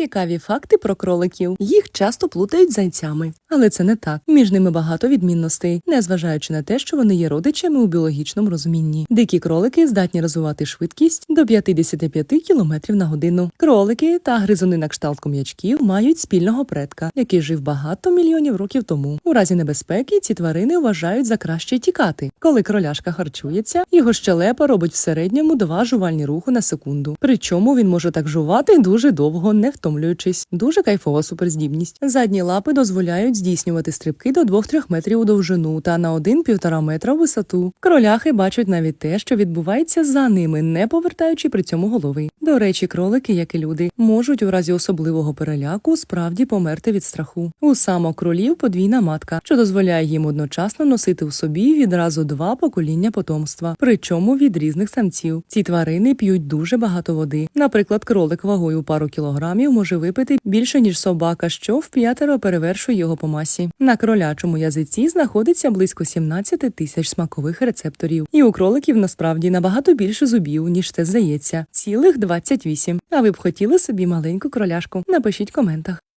Цікаві факти про кроликів. Їх часто плутають з зайцями, але це не так. Між ними багато відмінностей, незважаючи на те, що вони є родичами у біологічному розумінні. Дикі кролики здатні розвивати швидкість до 55 км на годину. Кролики та гризуни на кшталт ком'ячків мають спільного предка, який жив багато мільйонів років тому. У разі небезпеки ці тварини вважають за краще тікати. Коли кроляшка харчується, його щелепа робить в середньому два жувальні рухи на секунду. Причому він може так жувати дуже довго, не втомлюючись. Дуже кайфова суперздібність. Задні лапи дозволяють здійснювати стрибки до 2-3 метрів у довжину та на 1-1,5 метра у висоту. Кроляхи бачать навіть те, що відбувається за ними, не повертаючи при цьому голови. До речі, кролики, як і люди, можуть у разі особливого переляку справді померти від страху. У самок кролів подвійна матка, що дозволяє їм одночасно носити у собі відразу два покоління потомства, причому від різних самців. Ці тварини п'ють дуже багато води. Наприклад, кролик вагою пару кілограмів може випити більше ніж собака, що вп'ятеро перевершує його по масі. На кролячому язиці знаходиться близько 17 тисяч смакових рецепторів, і у кроликів насправді набагато більше зубів, ніж це здається, цілих 28. А ви б хотіли собі маленьку кроляшку? Напишіть в коментах.